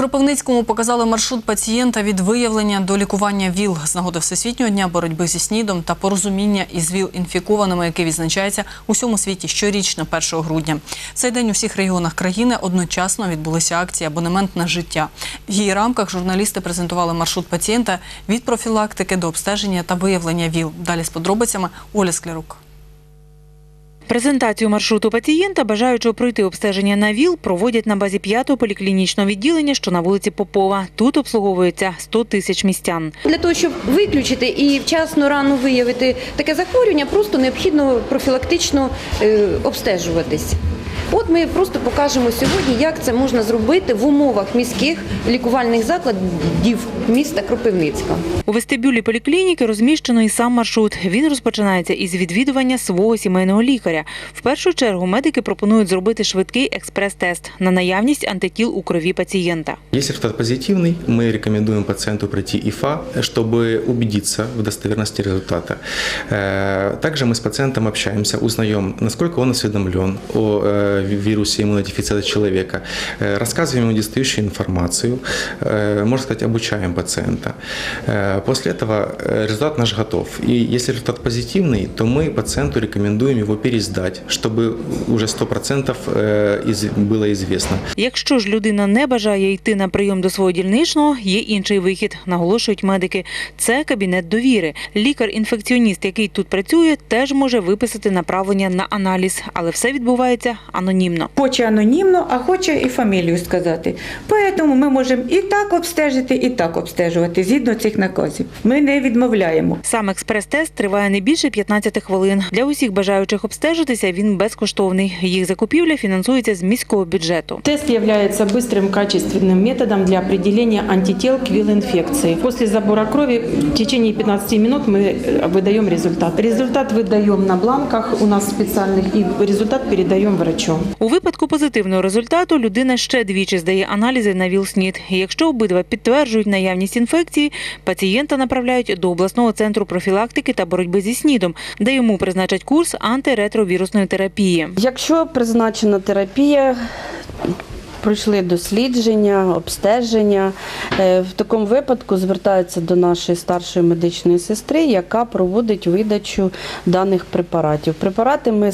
Кропивницькому показали маршрут пацієнта від виявлення до лікування ВІЛ з нагоди Всесвітнього дня боротьби зі СНІДом та порозуміння із ВІЛ-інфікованими, який відзначається у всьому світі щорічно 1 грудня. Цей день у всіх регіонах країни одночасно відбулися акції «Абонемент на життя». В її рамках журналісти презентували маршрут пацієнта від профілактики до обстеження та виявлення ВІЛ. Далі з подробицями Оля Склярук. Презентацію маршруту пацієнта, бажаючого пройти обстеження на ВІЛ, проводять на базі п'ятого поліклінічного відділення, що на вулиці Попова. Тут обслуговується 100 тисяч містян. Для того, щоб виключити і вчасно рано виявити таке захворювання, просто необхідно профілактично е, обстежуватись. От ми просто покажемо сьогодні, як це можна зробити в умовах міських лікувальних закладів міста Кропивницька. У вестибюлі поліклініки розміщено і сам маршрут. Він розпочинається із відвідування свого сімейного лікаря. В першу чергу медики пропонують зробити швидкий експрес-тест на наявність антитіл у крові пацієнта. Если результат позитивный, мы рекомендуем пациенту пройти ИФА, чтобы убедиться в достоверности результата. Э, Также мы с пациентом общаемся, узнаем, насколько он осведомлен о э, вирусе иммунодефицита человека, Э, рассказываем ему недостающую информацию, э, можно сказать, обучаем пациента. Э, После этого э, результат наш готов. И если результат позитивный, то мы пациенту рекомендуем его пересдать, чтобы уже 100% э, из- было известно, Якщо ж людина не бажає йти на прийом до свого дільничного, є інший вихід, наголошують медики. Це кабінет довіри. Лікар-інфекціоніст, який тут працює, теж може виписати направлення на аналіз, але все відбувається анонімно. Хоче анонімно, а хоче і фамілію сказати. Тому ми можемо і так обстежити, і так обстежувати згідно цих наказів. Ми не відмовляємо. Сам експрес-тест триває не більше 15 хвилин. Для усіх бажаючих обстежитися він безкоштовний. Їх закупівля фінансується з міського бюджету. Тест является быстрым качественным методом для определения антител к ВИЛ-инфекции. После забора крови в течение 15 минут мы э, выдаем результат. Результат выдаем на бланках у нас специальных и результат передаем врачу. У випадку позитивного результату людина ще двічі здає аналізи на ВІЛ-СНІД. Якщо обидва підтверджують наявність інфекції, пацієнта направляють до обласного центру профілактики та боротьби зі СНІДом, де йому призначать курс антиретровірусної терапії. Якщо призначена терапія, пройшли дослідження, обстеження, е, в такому випадку звертаються до нашої старшої медичної сестри, яка проводить видачу даних препаратів. Препарати ми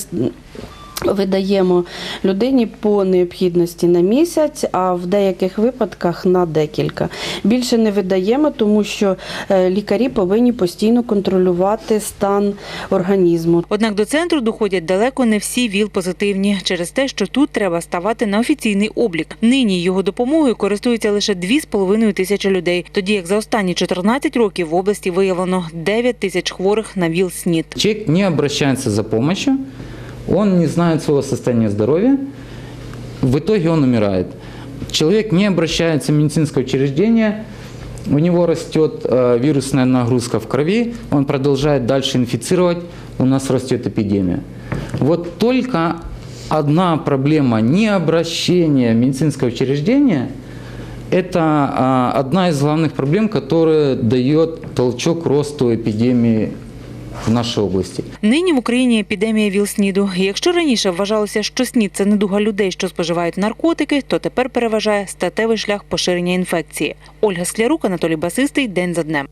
Видаємо людині по необхідності на місяць, а в деяких випадках на декілька. Більше не видаємо, тому що е, лікарі повинні постійно контролювати стан організму. Однак до центру доходять далеко не всі ВІЛ-позитивні через те, що тут треба ставати на офіційний облік. Нині його допомогою користуються лише 2,5 тисячі людей, тоді як за останні 14 років в області виявлено 9 тисяч хворих на ВІЛ-СНІД. Человек не обращается за помощью, он не знает своего состояния здоровья, в итоге он умирает. Человек не обращается в медицинское учреждение, у него растет э, вирусная нагрузка в крови, он продолжает дальше инфицировать, у нас растет эпидемия. Вот только одна проблема необращения в медицинское учреждение – это а, одна из главных проблем, которая дает толчок росту эпидемии в нашій області. Нині в Україні епідемія ВІЛ-СНІДу. Якщо раніше вважалося, що СНІД – це недуга людей, що споживають наркотики, то тепер переважає статевий шлях поширення інфекції. Ольга Склярук, Анатолій Басистий. День за днем.